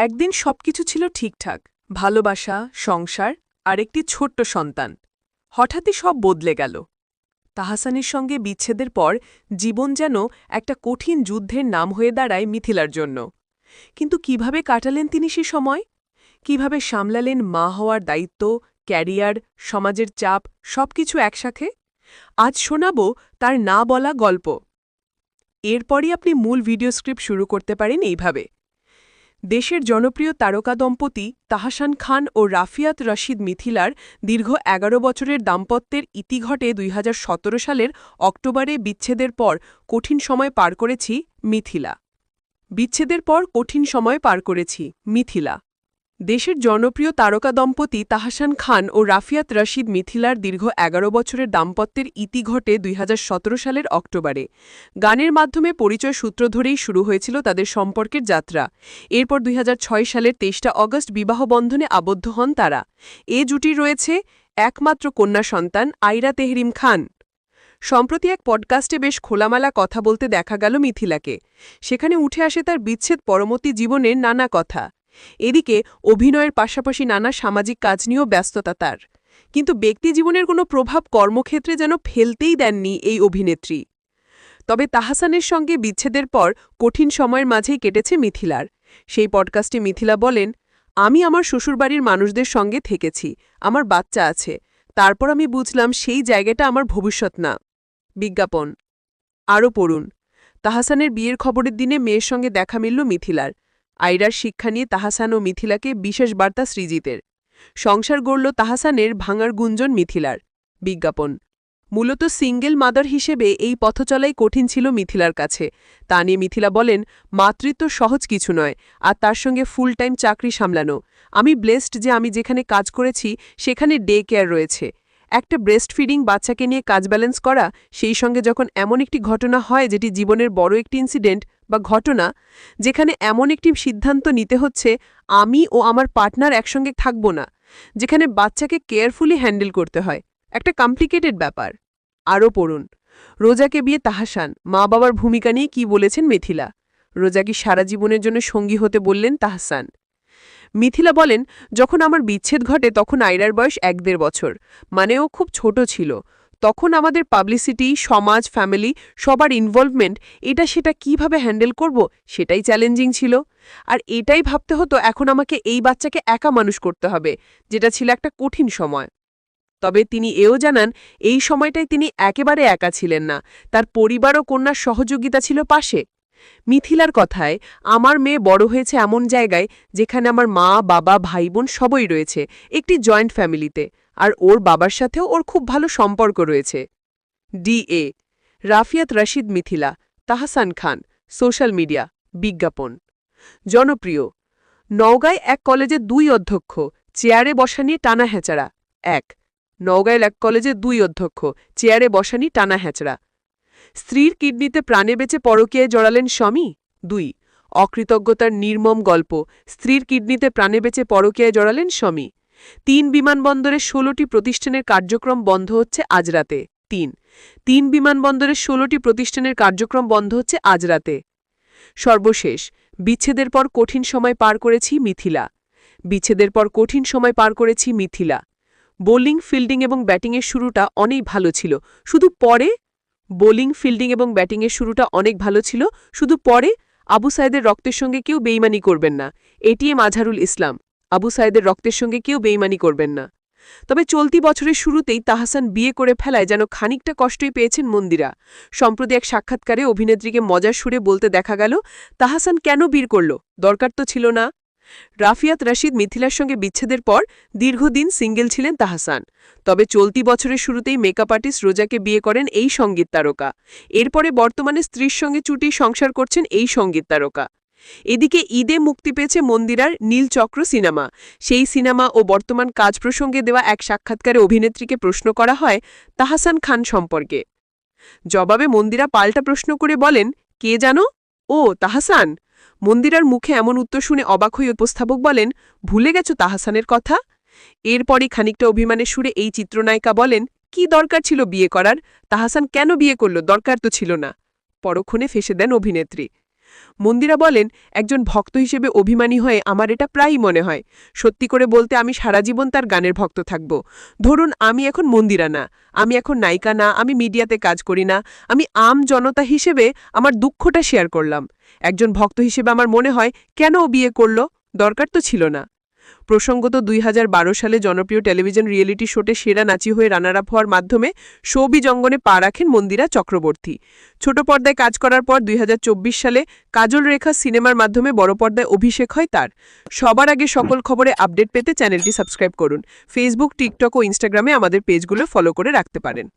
একদিন সবকিছু ছিল ঠিকঠাক, ভালোবাসা, সংসার, আর একটি ছোট্ট সন্তান। হঠাৎই সব বদলে গেল। তাহাসানের সঙ্গে বিচ্ছেদের পর জীবন যেন একটা কঠিন যুদ্ধের নাম হয়ে দাঁড়ায় মিথিলার জন্য। কিন্তু কীভাবে কাটালেন তিনি সে সময়? কীভাবে সামলালেন মা হওয়ার দায়িত্ব, ক্যারিয়ার, সমাজের চাপ, সবকিছু একসাথে? আজ শোনাব তার না বলা গল্প। এরপরই আপনি মূল ভিডিও স্ক্রিপ্ট শুরু করতে পারেন এইভাবে। দেশের জনপ্রিয় তারকা দম্পতি তাহাসান খান ও রাফিয়াত রশিদ মিথিলার দীর্ঘ এগারো বছরের দাম্পত্যের ইতি ঘটে দুই হাজার সতেরো সালের অক্টোবরে বিচ্ছেদের পর কঠিন সময় পার করেছি মিথিলা। বিচ্ছেদের পর কঠিন সময় পার করেছি মিথিলা। দেশের জনপ্রিয় তারকা দম্পতি তাহাসান খান ও রাফিয়াত রশিদ মিথিলার দীর্ঘ এগারো বছরের দাম্পত্যের ইতি ঘটে দুই হাজার সতেরো সালের অক্টোবরে। গানের মাধ্যমে পরিচয় সূত্র ধরেই শুরু হয়েছিল তাদের সম্পর্কের যাত্রা। এরপর দুই হাজার ছয় সালের তেইশটা অগস্ট বিবাহ বন্ধনে আবদ্ধ হন তারা। এ জুটি রয়েছে একমাত্র কন্যা সন্তান আইরা তেহরিম খান। সম্প্রতি এক পডকাস্টে বেশ খোলামেলা কথা বলতে দেখা গেল মিথিলাকে। সেখানে উঠে আসে তার বিচ্ছেদ পরবর্তী জীবনের নানা কথা। এদিকে অভিনয়ের পাশাপাশি নানা সামাজিক কাজ নিয়েও ব্যস্ততা তার। কিন্তু ব্যক্তিজীবনের কোনো প্রভাব কর্মক্ষেত্রে যেন ফেলতেই দেননি এই অভিনেত্রী। তবে তাহাসানের সঙ্গে বিচ্ছেদের পর কঠিন সময়ের মাঝেই কেটেছে মিথিলার। সেই পডকাস্টে মিথিলা বলেন, আমি আমার শ্বশুরবাড়ির মানুষদের সঙ্গে থেকেছি, আমার বাচ্চা আছে। তারপর আমি বুঝলাম সেই জায়গাটা আমার ভবিষ্যৎ না। বিজ্ঞাপন। আরও পড়ুন। তাহাসানের বিয়ের খবরের দিনে মেয়ের সঙ্গে দেখা মিলল মিথিলার। আইরার শিক্ষা নিয়ে তাহাসান ও মিথিলাকে বিশেষ বার্তা সৃজিতের। সংসার গড়ল তাহাসানের ভাঙার গুঞ্জন মিথিলার। বিজ্ঞাপন। মূলত সিঙ্গেল মাদার হিসেবে এই পথচলাই কঠিন ছিল মিথিলার কাছে। তা নিয়ে মিথিলা বলেন, মাতৃত্ব সহজ কিছু নয়, আর তার সঙ্গে ফুল টাইম চাকরি সামলানো। আমি ব্লেসড যে আমি যেখানে কাজ করেছি, সেখানে ডে কেয়ার রয়েছে। একটা ব্রেস্ট ফিডিং বাচ্চাকে নিয়ে কাজ ব্যালেন্স করা, সেই সঙ্গে যখন এমন একটি ঘটনা হয় যেটি জীবনের বড় একটি ইনসিডেন্ট বা ঘটনা যেখানে এমন একটি সিদ্ধান্ত নিতে হচ্ছে, আমি ও আমার পার্টনার একসঙ্গে থাকব না, যেখানে বাচ্চাকে কেয়ারফুলি হ্যান্ডেল করতে হয়। একটা কমপ্লিকেটেড ব্যাপার। আরও পড়ুন। রোজাকে বিয়ে তাহাসান। মা বাবার ভূমিকা নিয়ে কি বলেছেন মিথিলা? রোজা কি সারা জীবনের জন্য সঙ্গী হতে বললেন তাহসান। মিথিলা বলেন, যখন আমার বিচ্ছেদ ঘটে তখন আইরার বয়স এক দেড় বছর। মানে ও খুব ছোট ছিল। তখন আমাদের পাবলিসিটি সমাজ ফ্যামিলি সবার ইনভলভমেন্ট এটা সেটা কীভাবে হ্যান্ডেল করব, সেটাই চ্যালেঞ্জিং ছিল। আর এটাই ভাবতে হতো এখন আমাকে এই বাচ্চাকে একা মানুষ করতে হবে, যেটা ছিল একটা কঠিন সময়। তবে তিনি এও জানান, এই সময়টাই তিনি একেবারে একা ছিলেন না, তার পরিবার ও কন্যার সহযোগিতা ছিল পাশে। মিথিলার কথায়, আমার মেয়ে বড় হয়েছে এমন জায়গায় যেখানে আমার মা, বাবা, ভাই বোন সবই রয়েছে, একটি জয়েন্ট ফ্যামিলিতে আর ওর বাবার সাথেও ওর খুব ভালো সম্পর্ক রয়েছে। ডিএ রাফিয়াত রশিদ মিথিলা, তাহসান খান, সোশ্যাল মিডিয়া, বিজ্ঞাপন। জনপ্রিয়, নওগাঁয় এক কলেজে দুই অধ্যক্ষ, চেয়ারে বসা নিয়ে টানা হেঁচাড়া এক নওগাঁয় এক কলেজে দুই অধ্যক্ষ, চেয়ারে বসা নিয়ে টানা হেঁচড়া স্ত্রীর কিডনিতে প্রাণে বেঁচে পরকীয়ায় জড়ালেন স্বামী। দুই, অকৃতজ্ঞতার নির্মম গল্প, স্ত্রীর কিডনিতে প্রাণে বেঁচে পরকীয়ায় জড়ালেন স্বামী। তিন বিমানবন্দরের ষোলোটি প্রতিষ্ঠানের কার্যক্রম বন্ধ হচ্ছে আজ রাতে। তিন। তিন বিমানবন্দরের ষোলোটি প্রতিষ্ঠানের কার্যক্রম বন্ধ হচ্ছে আজ রাতে। সর্বশেষ, বিচ্ছেদের পর কঠিন সময় পার করেছি মিথিলা। বিচ্ছেদের পর কঠিন সময় পার করেছি মিথিলা। বোলিং, ফিল্ডিং এবং ব্যাটিংয়ের শুরুটা অনেক ভালো ছিল। শুধু পরে? বোলিং, ফিল্ডিং এবং ব্যাটিংয়ের শুরুটা অনেক ভালো ছিল। শুধু পরে? আবু সাইদের রক্তের সঙ্গে কেউ বেইমানি করবেন না। এটিএম আজহারুল ইসলাম। আবু সাইদের রক্তের সঙ্গে কেউ বেইমানি করবেন না। তবে চলতি বছরের শুরুতেই তাহাসান বিয়ে করে ফেলায় যেন খানিকটা কষ্টই পেয়েছেন মন্দিরা। সম্প্রতি এক সাক্ষাৎকারে অভিনেত্রীকে মজার সুরে বলতে দেখা গেল, তাহাসান কেন বীর করল? দরকার তো ছিল না। রাফিয়াত রশিদ মিথিলার সঙ্গে বিচ্ছেদের পর দীর্ঘদিন সিঙ্গেল ছিলেন তাহাসান। তবে চলতি বছরের শুরুতেই মেকআপ আর্টিস্ট রোজাকে বিয়ে করেন এই সংগীত তারকা। এরপরে বর্তমানে স্ত্রীর সঙ্গে চুটি সংসার করছেন এই সংগীত তারকা। এদিকে ঈদে মুক্তি পেয়েছে মন্দিরার নীলচক্র সিনেমা। সেই সিনেমা ও বর্তমান কাজ প্রসঙ্গে দেওয়া এক সাক্ষাৎকারে অভিনেত্রীকে প্রশ্ন করা হয় তাহাসান খান সম্পর্কে। জবাবে মন্দিরা পাল্টা প্রশ্ন করে বলেন, কে জানো? ও, তাহাসান। মন্দিরার মুখে এমন উত্তর শুনে অবাক হয়ে উপস্থাপক বলেন, ভুলে গেছ তাহাসানের কথা? এরপরই খানিকটা অভিমানের সুরে এই চিত্রনায়িকা বলেন, কি দরকার ছিল বিয়ে করার? তাহাসান কেন বিয়ে করল? দরকার তো ছিল না। পরক্ষণে ফেসে দেন অভিনেত্রী। মন্দিরা বলেন, একজন ভক্ত হিসেবে অভিমানী হয়ে আমার এটা প্রায়ই মনে হয়। সত্যি করে বলতে আমি সারা জীবন তার গানের ভক্ত থাকব। ধরুন, আমি এখন মন্দিরা না। আমি এখন নায়িকা না। আমি মিডিয়াতে কাজ করি না। আমি আম জনতা হিসেবে আমার দুঃখটা শেয়ার করলাম। একজন ভক্ত হিসেবে আমার মনে হয়, কেন ও বিয়ে করল? দরকার তো ছিল না। প্রসঙ্গত দুই হাজার বারো সালে জনপ্রিয় টেলিভিশন রিয়েলিটি শোটে সেরা নাচি হয়ে রানার আপ হওয়ার মাধ্যমে সৌবি জঙ্গনে পা রাখেন মন্দিরা চক্রবর্তী। ছোট পর্দায় কাজ করার পর দুই হাজার চব্বিশ সালে কাজল রেখা সিনেমার মাধ্যমে বড় পর্দায় অভিষেক হয় তার। সবার আগে সকল খবরে আপডেট পেতে চ্যানেলটি সাবস্ক্রাইব করুন। ফেসবুক, টিকটক ও ইনস্টাগ্রামে আমাদের পেজগুলো ফলো করে রাখতে পারেন।